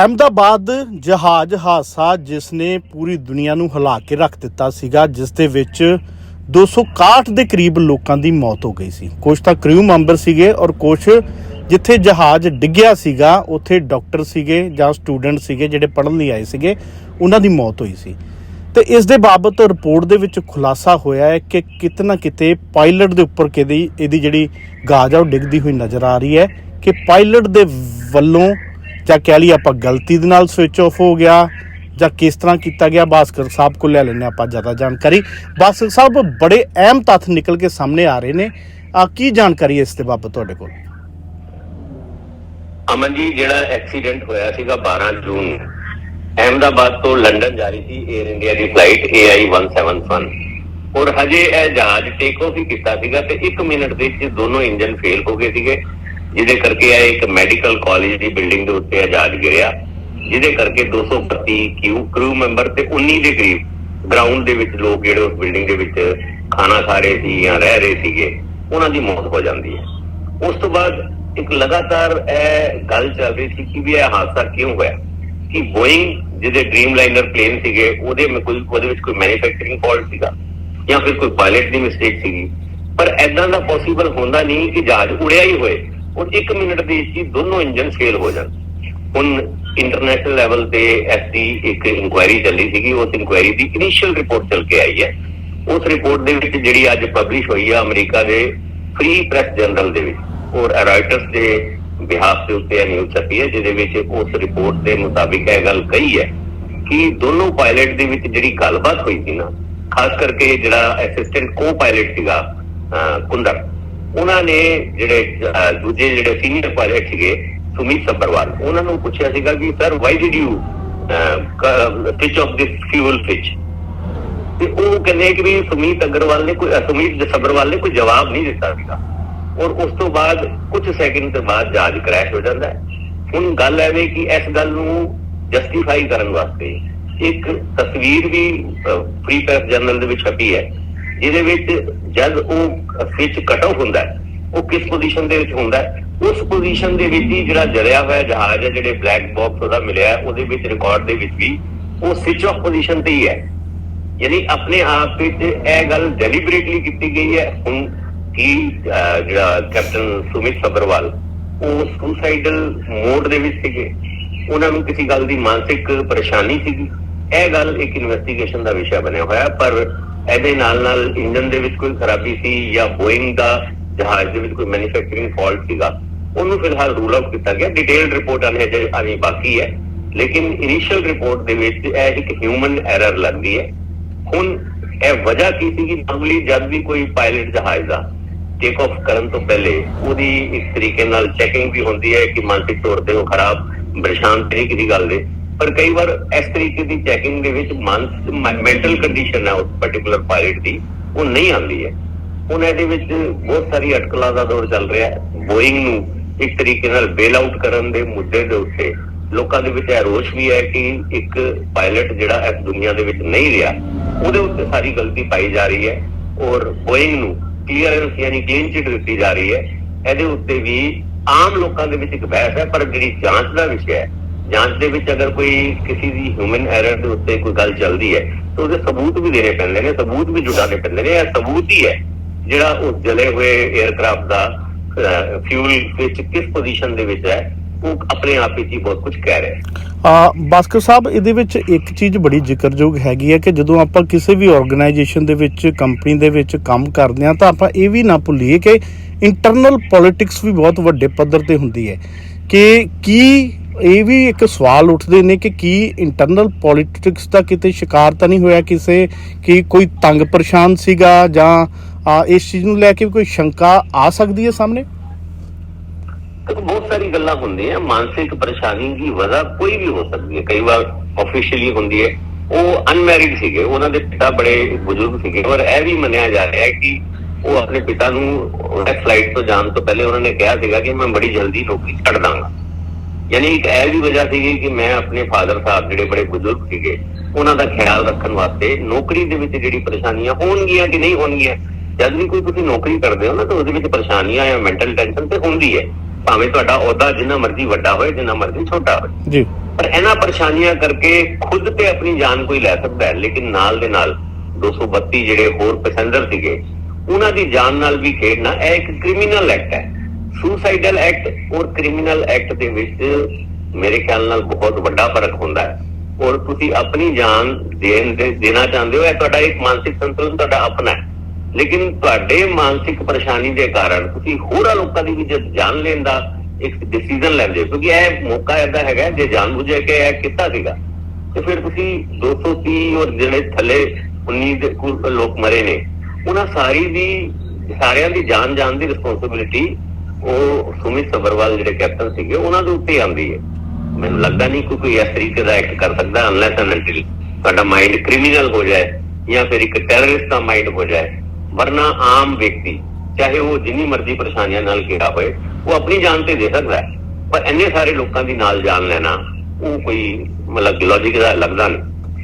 ਅਹਿਮਦਾਬਾਦ ਜਹਾਜ਼ ਹਾਦਸਾ ਜਿਸ ਨੇ ਪੂਰੀ ਦੁਨੀਆ ਨੂੰ ਹਿਲਾ ਕੇ ਰੱਖ ਦਿੱਤਾ ਸੀਗਾ ਜਿਸ ਦੇ ਵਿੱਚ 261 ਦੇ ਕਰੀਬ ਲੋਕਾਂ ਦੀ ਮੌਤ ਹੋ ਗਈ ਸੀ। ਕੁਝ ਤਾਂ ਕ੍ਰਿਊ ਮੈਂਬਰ ਸੀਗੇ ਔਰ ਕੁਝ ਜਿੱਥੇ ਜਹਾਜ਼ ਡਿੱਗਿਆ ਸੀਗਾ, ਉੱਥੇ ਡਾਕਟਰ ਸੀਗੇ ਜਾਂ ਸਟੂਡੈਂਟ ਸੀਗੇ ਜਿਹੜੇ ਪੜ੍ਹਨ ਲਈ ਆਏ ਸੀਗੇ, ਉਹਨਾਂ ਦੀ ਮੌਤ ਹੋਈ ਸੀ। ਤੇ ਇਸ ਦੇ ਬਾਬਤ ਰਿਪੋਰਟ ਦੇ ਵਿੱਚ ਖੁਲਾਸਾ ਹੋਇਆ ਹੈ ਕਿ ਕਿਤਨਾ ਕਿਤੇ ਪਾਇਲਟ ਦੇ ਉੱਪਰ ਕਿਹਦੀ ਇਹਦੀ ਜਿਹੜੀ ਗਾਜ ਆ, ਉਹ ਡਿੱਗਦੀ ਹੋਈ ਨਜ਼ਰ ਆ ਰਹੀ ਹੈ ਕਿ ਪਾਇਲਟ ਦੇ ਵੱਲੋਂ ਜਾਂ ਕਹਿ ਲਈ ਆਪਾਂ ਗਲਤੀ ਦੇ ਨਾਲ ਸਵਿਚ ਆਫ ਹੋ ਗਿਆ ਜਾਂ ਕਿਸ ਤਰ੍ਹਾਂ ਕੀਤਾ ਗਿਆ ਭਾਸਕਰ ਸਾਹਿਬ ਕੋਲ ਲੈ ਲੈਣੇ ਆਪਾਂ ਜ਼ਿਆਦਾ ਜਾਣਕਾਰੀ। ਭਾਸਕਰ ਸਾਹਿਬ ਬੜੇ ਅਹਿਮ ਤੱਥ ਨਿਕਲ ਕੇ ਸਾਹਮਣੇ ਆ ਰਹੇ ਨੇ। ਆ ਕੀ ਜਾਣਕਾਰੀ ਇਸ ਦੇ ਬਾਬਤ ਤੁਹਾਡੇ ਕੋਲ? ਅਮਨ ਜੀ ਜਿਹੜਾ ਐਕਸੀਡੈਂਟ ਹੋਇਆ ਸੀਗਾ 12 ਜੂਨ ਨੂੰ, ਅਹਿਮਦਾਬਾਦ ਤੋਂ ਲੰਡਨ ਜਾ ਰਹੀ ਸੀ 에ਅਰ ਇੰਡੀਆ ਦੀ ਫਲਾਈਟ AI 171 ਔਰ ਹਜੇ ਇਹ ਜਹਾਜ਼ ਟੇਕ ਆਫ ਹੀ ਕੀਤਾ ਸੀਗਾ ਤੇ 1 ਮਿੰਟ ਦੇ ਵਿੱਚ ਦੋਨੋਂ ਇੰਜਨ ਫੇਲ ਹੋ ਗਏ ਸੀਗੇ। ਜਿਹਦੇ ਕਰਕੇ ਇਹ ਇੱਕ ਮੈਡੀਕਲ ਕਾਲਜ ਦੀ ਬਿਲਡਿੰਗ ਦੇ ਉੱਤੇ ਇਹ ਜਹਾਜ਼ ਗਿਰਿਆ, ਜਿਹਦੇ ਕਰਕੇ 232 ਕਿਊ ਕਰੂ ਮੈਂਬਰ ਤੇ 19 ਦੇ ਕਰੀਬ ਗਰਾਊਂਡ ਦੇ ਵਿੱਚ ਲੋਕ ਜਿਹੜੇ ਉਸ ਬਿਲਡਿੰਗ ਦੇ ਵਿੱਚ ਖਾਣਾ ਖਾ ਰਹੇ ਸੀ ਜਾਂ ਰਹਿ ਰਹੇ ਸੀਗੇ, ਉਹਨਾਂ ਦੀ ਮੌਤ ਹੋ ਜਾਂਦੀ ਹੈ। ਉਸ ਤੋਂ ਬਾਅਦ ਇੱਕ ਲਗਾਤਾਰ ਇਹ ਗੱਲ ਚੱਲ ਰਹੀ ਸੀ ਕਿ ਵੀ ਇਹ ਹਾਦਸਾ ਕਿਉਂ ਹੋਇਆ? ਕਿ ਬੋਇੰਗ ਜਿਹਦੇ ਡ੍ਰੀਮ ਲਾਈਨਰ ਪਲੇਨ ਸੀਗੇ, ਉਹਦੇ ਵਿੱਚ ਕੋਈ ਉਹਦੇ ਵਿੱਚ ਕੋਈ ਮੈਨੂਫੈਕਚਰਿੰਗ ਫਾਲਟ ਸੀਗਾ ਜਾਂ ਫਿਰ ਕੋਈ ਪਾਇਲਟ ਦੀ ਮਿਸਟੇਕ ਸੀਗੀ। ਪਰ ਐਦਾਂ ਦਾ ਪੋਸੀਬਲ ਹੁੰਦਾ ਨਹੀਂ ਕਿ ਜਹਾਜ਼ ਉੜਿਆ ਹੀ ਹੋਏ। ਔਰ 1 ਮਿੰਟ ਦੇ ਵਿੱਚ ਹੀ ਦੋਨੋਂ ਇੰਜਨ ਫੇਲ ਹੋ ਜਾਣ। ਹੁਣ ਇੰਟਰਨੈਸ਼ਨਲ ਲੈਵਲ ਤੇ ਐਸਡੀ ਇੱਕ ਇਨਕੁਆਇਰੀ ਚੱਲੀ ਸੀਗੀ ਉਸ ਇਨਕੁਆਇਰੀ ਦੀ ਇਨੀਸ਼ੀਅਲ ਰਿਪੋਰਟ ਚੱਲ ਕੇ ਆਈ ਹੈ। ਉਸ ਰਿਪੋਰਟ ਦੇ ਵਿੱਚ ਜਿਹੜੀ ਅੱਜ ਪਬਲਿਸ਼ ਹੋਈ ਹੈ ਅਮਰੀਕਾ ਦੇ ਫ੍ਰੀ ਪ੍ਰੈਸ ਜਨਰਲ ਦੇ ਵਿੱਚ ਔਰ ਰਾਇਟਰਸ ਦੇ ਬਿਹਾਫ ਦੇ ਉੱਤੇ ਇਹ ਨਿਊਜ਼ ਛਪੀ ਹੈ ਜਿਹਦੇ ਵਿੱਚ ਉਸ ਰਿਪੋਰਟ ਦੇ ਮੁਤਾਬਿਕ ਇਹ ਗੱਲ ਕਹੀ ਹੈ ਕਿ ਦੋਨੋਂ ਪਾਇਲਟ ਦੇ ਵਿੱਚ ਜਿਹੜੀ ਗੱਲਬਾਤ ਹੋਈ ਸੀ ਨਾ ਖਾਸ ਕਰਕੇ ਜਿਹੜਾ ਅਸਿਸਟੈਂਟ ਕੋ ਪਾਇਲਟ ਸੀਗਾ ਅਹ, ਕੁੰਦਰ ਉਹਨਾਂ ਨੇ ਜਿਹੜੇ ਦੂਜੇ ਜਿਹੜੇ ਸੀਨੀਅਰ ਪਾਇਲਟ ਸੀਗੇ, ਸੁਮੀਤ ਸੱਬਰਵਾਲ ਉਹਨਾਂ ਨੂੰ ਪੁੱਛਿਆ ਸੀਗਾ ਕਿ sir why did you switch off this fuel switch ਤੇ ਉਹ ਕਹਿੰਦੇ ਕਿ ਵੀ ਸੁਮੀਤ ਅਗਰਵਾਲ ਨੇ ਕੋਈ ਸੁਮੀਤ ਸੱਬਰਵਾਲ ਨੇ ਕੋਈ ਜਵਾਬ ਨਹੀਂ ਦਿੱਤਾ ਸੀਗਾ। ਔਰ ਉਸ ਤੋਂ ਬਾਅਦ ਕੁਝ ਸੈਕਿੰਡ ਤੋਂ ਬਾਅਦ ਜਹਾਜ਼ ਕ੍ਰੈਸ਼ ਹੋ ਜਾਂਦਾ ਹੈ। ਹੁਣ ਗੱਲ ਐਵੇਂ ਕਿ ਇਸ ਗੱਲ ਨੂੰ ਜਸਟੀਫਾਈ ਕਰਨ ਵਾਸਤੇ ਇੱਕ ਤਸਵੀਰ ਵੀ ਫ੍ਰੀ ਪ੍ਰੈਸ ਜਰਨਲ ਦੇ ਵਿੱਚ ਛਪੀ ਹੈ, ਜਿਹਦੇ ਵਿੱਚ ਜਦ ਉਹ ਸਵਿਚ ਕਟ ਆਫ ਹੁੰਦਾ ਉਹ ਕਿਸ ਪੋਜੀਸ਼ਨ ਦੇ ਵਿੱਚ ਹੁੰਦਾ ਉਸ ਪੋਜੀਸ਼ਨ ਦੇ ਵਿੱਚ ਹੀ ਜਿਹੜਾ ਜਲਿਆ ਹੋਇਆ ਜਹਾਜ਼ ਹੈ, ਜਿਹੜੇ ਬਲੈਕ ਬਾਕਸ ਉਹਦਾ ਮਿਲਿਆ ਉਹਦੇ ਵਿੱਚ ਰਿਕਾਰਡ ਦੇ ਵਿੱਚ ਵੀ ਉਹ ਸਵਿਚ ਆਫ ਪੋਜੀਸ਼ਨ ਤੇ ਹੀ ਹੈ। ਯਾਨੀ ਆਪਣੇ ਆਪ ਵਿੱਚ ਇਹ ਗੱਲ ਡੈਲੀਬਰੇਟਲੀ ਕੀਤੀ ਗਈ ਹੈ। ਹੁਣ ਕਿ ਜਿਹੜਾ ਕੈਪਟਨ ਸੁਮਿਤ ਸਬਰਵਾਲ ਉਹ ਸੁਸਾਈਡਲ ਮੋਡ ਦੇ ਵਿੱਚ ਸੀਗੇ। ਉਹਨਾਂ ਨੂੰ ਕਿਸੇ ਗੱਲ ਦੀ ਮਾਨਸਿਕ ਪਰੇਸ਼ਾਨੀ ਸੀਗੀ। ਇਹ ਗੱਲ ਇੱਕ ਇਨਵੈਸਟੀਗੇਸ਼ਨ ਦਾ ਵਿਸ਼ਾ ਬਣਿਆ ਹੋਇਆ ਪਰ ਇਹਦੇ ਨਾਲ ਨਾਲ ਇੰਜਨ ਦੇ ਵਿੱਚ ਕੋਈ ਖਰਾਬੀ ਸੀ ਜਾਂ ਬੋਇੰਗ ਦਾ ਜਹਾਜ਼ ਦੇ ਵਿੱਚ ਕੋਈ ਮੈਨੂਫੈਕਚਰਿੰਗ ਫਾਲਟ ਸੀਗਾ, ਉਹਨੂੰ ਫਿਲਹਾਲ ਰੂਲ ਆਊਟ ਕੀਤਾ ਗਿਆ। ਡਿਟੇਲਡ ਰਿਪੋਰਟ ਆਣੀ ਹੈ ਆਣੀ ਬਾਕੀ ਹੈ। ਲੇਕਿਨ ਇਨੀਸ਼ੀਅਲ ਰਿਪੋਰਟ ਦੇ ਵਿੱਚ ਇਹ ਇੱਕ ਹਿਊਮਨ ਐਰਰ ਲੱਗਦੀ ਹੈ। ਹੁਣ ਇਹ ਵਜ੍ਹਾ ਕੀ ਸੀ ਕਿ ਨਾਰਮਲੀ ਜਦ ਵੀ ਕੋਈ ਪਾਇਲਟ ਜਹਾਜ਼ ਦਾ ਟੇਕ ਆਫ ਕਰਨ ਤੋਂ ਪਹਿਲੇ ਉਹਦੀ ਇਸ ਤਰੀਕੇ ਨਾਲ ਚੈਕਿੰਗ ਵੀ ਹੁੰਦੀ ਹੈ ਕਿ ਮਾਨਸਿਕ ਤੌਰ ਤੇ ਉਹ ਖਰਾਬ, ਪਰੇਸ਼ਾਨ ਤੇ ਨਹੀਂ ਕਿਸੇ ਗੱਲ ਦੇ। ਪਰ ਕਈ ਵਾਰ ਇਸ ਤਰੀਕੇ ਦੀ ਚੈਕਿੰਗ ਦੇ ਵਿੱਚ ਮੈਂਟਲ ਕੰਡੀਸ਼ਨ ਹੈ ਉਸ ਪਾਰਟਿਕੂਲਰ ਪਾਇਲਟ ਦੀ, ਉਹ ਨਹੀਂ ਆਉਂਦੀ ਹੈ। ਹੁਣ ਇਹਦੇ ਵਿੱਚ ਬਹੁਤ ਸਾਰੀ ਅਟਕਲਾਂ ਦਾ ਦੌਰ ਚੱਲ ਰਿਹਾ ਹੈ। ਬੋਇੰਗ ਨੂੰ ਇੱਕ ਤਰੀਕੇ ਨਾਲ ਬੇਲ ਆਊਟ ਕਰਨ ਦੇ ਮੁੱਦੇ ਦੇ ਉੱਤੇ ਲੋਕਾਂ ਦੇ ਵਿੱਚ ਇਹ ਰੋਸ਼ ਵੀ ਹੈ ਕਿ ਇੱਕ ਪਾਇਲਟ ਜਿਹੜਾ ਇਸ ਦੁਨੀਆ ਦੇ ਵਿੱਚ ਨਹੀਂ ਰਿਹਾ, ਉਹਦੇ ਉੱਤੇ ਸਾਰੀ ਗਲਤੀ ਪਾਈ ਜਾ ਰਹੀ ਹੈ ਔਰ ਬੋਇੰਗ ਨੂੰ ਕਲੀਅਰੈਂਸ ਯਾਨੀ ਕਲੀਨ ਚਿਟ ਦਿੱਤੀ ਜਾ ਰਹੀ ਹੈ। ਇਹਦੇ ਉੱਤੇ ਵੀ ਆਮ ਲੋਕਾਂ ਦੇ ਵਿੱਚ ਇੱਕ ਬਹਿਸ ਹੈ, ਪਰ ਜਿਹੜੀ ਜਾਂਚ ਦਾ ਵਿਸ਼ਾ ਹੈ ਜਾਂਚ ਦੇ ਵਿੱਚ ਅਗਰ ਕੋਈ ਕਿਸੇ ਦੀ ਹਿਊਮਨ ਐਰਰ ਦੇ ਉੱਤੇ ਕੋਈ ਗੱਲ ਚੱਲਦੀ ਹੈ, ਤਾਂ ਉਹਦੇ ਸਬੂਤ ਵੀ ਦੇਣੇ ਪੈਂਦੇ ਨੇ, ਸਬੂਤ ਵੀ ਜੁਟਾਉਣੇ ਪੈਂਦੇ ਨੇ, ਇਹ ਸਬੂਤ ਹੀ ਹੈ ਜਿਹੜਾ ਉਸ ਜਲੇ ਹੋਏ 에ਅਰਕ੍ਰਾਫਟ ਦਾ ਫਿਊਲ ਵਿੱਚ ਕਿਸ ਪੋਜੀਸ਼ਨ ਦੇ ਵਿੱਚ ਹੈ, ਉਹ ਆਪਣੇ ਆਪ ਹੀ ਬਹੁਤ ਕੁਝ ਕਹਿ ਰਿਹਾ ਆ ਬਾਸਕਰ ਸਾਹਿਬ, ਇਹਦੇ ਵਿੱਚ ਇੱਕ ਚੀਜ਼ ਬੜੀ ਜ਼ਿਕਰਯੋਗ ਹੈਗੀ ਹੈ ਕਿ ਜਦੋਂ ਆਪਾਂ ਕਿਸੇ ਵੀ ਆਰਗੇਨਾਈਜੇਸ਼ਨ ਦੇ ਵਿੱਚ ਕੰਪਨੀ ਦੇ ਵਿੱਚ ਕੰਮ ਕਰਦੇ ਹਾਂ, ਤਾਂ ਆਪਾਂ ਇਹ ਵੀ ਨਾ ਭੁੱਲੀਏ ਕਿ ਇੰਟਰਨਲ ਪੋਲਿਟਿਕਸ ਵੀ ਬਹੁਤ ਵੱਡੇ ਪੱਧਰ ਤੇ ਹੁੰਦੀ ਹੈ ਕਿ ਕੀ ਇਹ ਵੀ ਇੱਕ ਸਵਾਲ ਉੱਠਦੇ ਨੇ ਕਿ ਕੀ ਇੰਟਰਨਲ ਪੋਲਿਟਿਕਸ ਦਾ ਕਿਤੇ ਸ਼ਿਕਾਰ ਤਾਂ ਨਹੀਂ ਹੋਇਆ ਕਿਸੇ, ਕਿ ਕੋਈ ਤੰਗ ਪਰੇਸ਼ਾਨ ਸੀਗਾ ਜਾਂ ਇਸ ਚੀਜ਼ ਨੂੰ ਲੈ ਕੇ ਕੋਈ ਸ਼ੰਕਾ ਆ ਸਕਦੀ ਹੈ ਸਾਹਮਣੇ? ਬਹੁਤ ਸਾਰੀ ਗੱਲਾਂ ਹੁੰਦੀਆਂ, ਮਾਨਸਿਕ ਪਰੇਸ਼ਾਨੀ ਦੀ ਵਜ੍ਹਾ ਕੋਈ ਵੀ ਹੋ ਸਕਦੀ ਹੈ। ਕਈ ਵਾਰ ਆਫੀਸ਼ੀਅਲੀ ਹੁੰਦੀ ਹੈ, ਉਹ ਅਨਮੈਰਿਡ ਸੀਗੇ, ਉਹਨਾਂ ਦੇ ਪਿਤਾ ਬੜੇ ਬਜ਼ੁਰਗ ਸੀਗੇ ਔਰ ਇਹ ਵੀ ਮੰਨਿਆ ਜਾ ਰਿਹਾ ਹੈ ਕਿ ਉਹ ਆਪਣੇ ਪਿਤਾ ਨੂੰ ਫਲਾਈਟ ਤੋਂ ਜਾਣ ਤੋਂ ਪਹਿਲੇ ਉਹਨਾਂ ਨੇ ਕਿਹਾ ਸੀਗਾ ਕਿ ਮੈਂ ਬੜੀ ਜਲਦੀ ਨੌਕਰੀ ਛੱਡ ਦਾਂਗਾ। ਯਾਨੀ ਇੱਕ ਇਹ ਵੀ ਵਜ੍ਹਾ ਸੀਗੀ ਕਿ ਮੈਂ ਆਪਣੇ ਫਾਦਰ ਸਾਹਿਬ ਜਿਹੜੇ ਬੜੇ ਬਜ਼ੁਰਗ ਸੀਗੇ ਉਹਨਾਂ ਦਾ ਖਿਆਲ ਰੱਖਣ ਵਾਸਤੇ ਨੌਕਰੀ ਦੇ ਵਿੱਚ ਜਿਹੜੀ ਪਰੇਸ਼ਾਨੀਆਂ ਹੋਣਗੀਆਂ ਕਿ ਨਹੀਂ ਹੋਣਗੀਆਂ ਜਦ ਵੀ ਕੋਈ ਤੁਸੀਂ ਨੌਕਰੀ ਕਰਦੇ ਹੋ ਨਾ ਤਾਂ ਉਹਦੇ ਵਿੱਚ ਪਰੇਸ਼ਾਨੀਆਂ ਜਾਂ ਮੈਂਟਲ ਟੈਨਸ਼ਨ ਤੇ ਹੁੰਦੀ ਹੈ। ਭਾਵੇਂ ਤੁਹਾਡਾ ਅਹੁਦਾ ਜਿੰਨਾ ਮਰਜ਼ੀ ਵੱਡਾ ਹੋਏ ਜਿੰਨਾ ਮਰਜ਼ੀ ਛੋਟਾ ਹੋਏ। ਜੀ। ਪਰ ਇਹਨਾਂ ਪਰੇਸ਼ਾਨੀਆਂ ਕਰਕੇ ਖੁਦ ਤੇ ਆਪਣੀ ਜਾਨ ਕੋਈ ਲੈ ਸਕਦਾ ਹੈ ਲੇਕਿਨ ਨਾਲ ਦੇ ਨਾਲ 232 ਜਿਹੜੇ ਹੋਰ ਪੈਸੇਂਜਰ ਸੀਗੇ ਉਹਨਾਂ ਦੀ ਜਾਨ ਨਾਲ ਵੀ ਖੇਡਣਾ ਇਹ ਇੱਕ ਕ੍ਰਿਮੀਨਲ ਐਕਟ ਹੈ। ਸੁਸਾਈਡਲ ਐਕਟ ਔਰ ਕ੍ਰਿਮੀਨਲ ਐਕਟ ਦੇ ਵਿੱਚ ਮੇਰੇ ਖਿਆਲ ਨਾਲ ਬਹੁਤ ਵੱਡਾ ਫ਼ਰਕ ਹੁੰਦਾ ਹੈ। ਔਰ ਤੁਸੀਂ ਆਪਣੀ ਜਾਨ ਦੇਣ ਦੇ ਦੇਣਾ ਚਾਹੁੰਦੇ ਹੋ, ਇਹ ਤੁਹਾਡਾ ਇੱਕ ਮਾਨਸਿਕ ਸੰਤੁਲਨ ਤੁਹਾਡਾ ਆਪਣਾ ਹੈ। ਲੇਕਿਨ ਤੁਹਾਡੇ ਮਾਨਸਿਕ ਪਰੇਸ਼ਾਨੀ ਦੇ ਕਾਰਨ ਤੁਸੀਂ ਹੋਰਾਂ ਲੋਕਾਂ ਦੀ ਵੀ ਜਾਨ ਲੈਣ ਦਾ ਇੱਕ ਡਿਸੀਜਨ ਲੈਂਦੇ ਹੋ, ਕਿਉਂਕਿ ਇਹ ਮੌਕਾ ਐਦਾ ਹੈਗਾ ਜੇ ਜਾਣਬੁੱਝ ਕੇ ਇਹ ਕੀਤਾ ਸੀਗਾ, ਤੇ ਫਿਰ ਤੁਸੀਂ 230 ਔਰ ਜਿਹੜੇ ਥੱਲੇ 19 ਦੇ ਲੋਕ ਮਰੇ ਨੇ, ਉਹਨਾਂ ਸਾਰੀ ਦੀ ਸਾਰਿਆਂ ਦੀ ਜਾਨ ਜਾਣ ਦੀ ਰਿਸਪੌਂਸਿਬਿਲਿਟੀ ਉਹ ਸੁਮਿਤ ਸਬਰਵਾਲ ਜਿਹੜੇ ਕੈਪਟਨ ਸੀਗੇ, ਉਹਨਾਂ ਦੇ ਉੱਤੇ ਆਉਂਦੀ ਹੈ। ਮੈਨੂੰ ਲੱਗਦਾ ਨਹੀਂ ਕਿ ਕੋਈ ਇਸ ਤਰੀਕੇ ਦਾ ਐਕਟ ਕਰ ਸਕਦਾ ਅਨਲੈਸ ਐਂਡ ਅੰਟਿਲ ਤੁਹਾਡਾ ਮਾਈਂਡ ਕ੍ਰਿਮੀਨਲ ਹੋ ਜਾਏ ਜਾਂ ਫਿਰ ਇੱਕ ਟੈਰਰਿਸਟ ਦਾ ਮਾਈਂਡ ਹੋ ਜਾਏ। ਵਰਨਾ ਆਮ ਵਿਅਕਤੀ, ਚਾਹੇ ਉਹ ਜਿੰਨੀ ਮਰਜ਼ੀ ਪਰੇਸ਼ਾਨੀਆਂ ਨਾਲ ਘਿਰਾ ਹੋਏ, ਉਹ ਆਪਣੀ ਜਾਨ ਤੇ ਦੇ ਸਕਦਾ ਹੈ। ਪਰ ਇੰਨੇ ਸਾਰੇ ਲੋਕਾਂ ਦੀ ਨਾਲ ਜਾਨ ਲੈਣਾ, ਉਹ ਕੋਈ ਮਤਲਬ ਲੌਜੀਕ ਦਾ ਲੱਗਦਾ ਨਹੀਂ।